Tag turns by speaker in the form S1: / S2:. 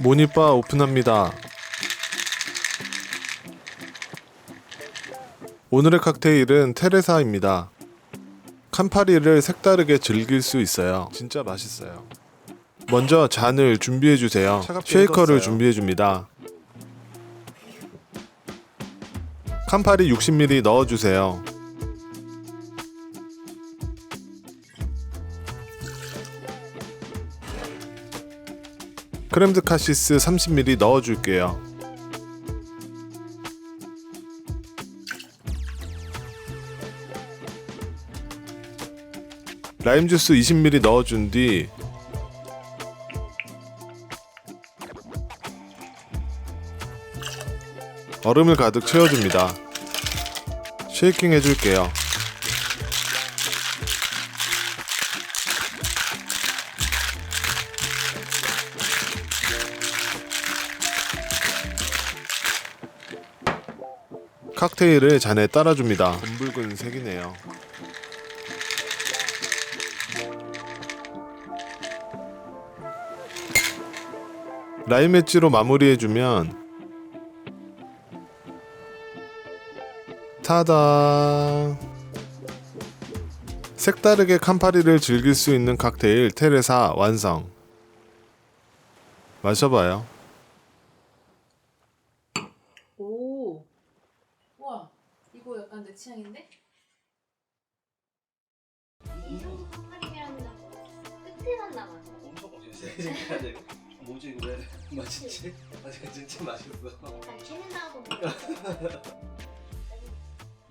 S1: 모니바 오픈합니다. 오늘의 칵테일은 테레사입니다. 캄파리를 색다르게 즐길 수 있어요. 진짜 맛있어요. 먼저 잔을 준비해 주세요. 쉐이커를 준비해 줍니다. 캄파리 60ml 넣어 주세요. 크렘드 카시스 30ml 넣어 줄게요. 라임 주스 20ml 넣어 준 뒤 얼음을 가득 채워줍니다. 쉐이킹 해줄게요. 칵테일을 잔에 따라줍니다. 검붉은 색이네요. 라임 엣지로 마무리해주면 타다 색다르게 캄파리를 즐길 수 있는 칵테일 테레사 완성 마셔봐요
S2: 오. 와, 이거 약간 내 취향인데?
S3: 이 정도 깜빡이면 끝에만 남아서
S4: 엄청 돼. 뭐지 이거 왜 맛있지? 아 진짜 맛있어.
S3: 약간 캐는 나고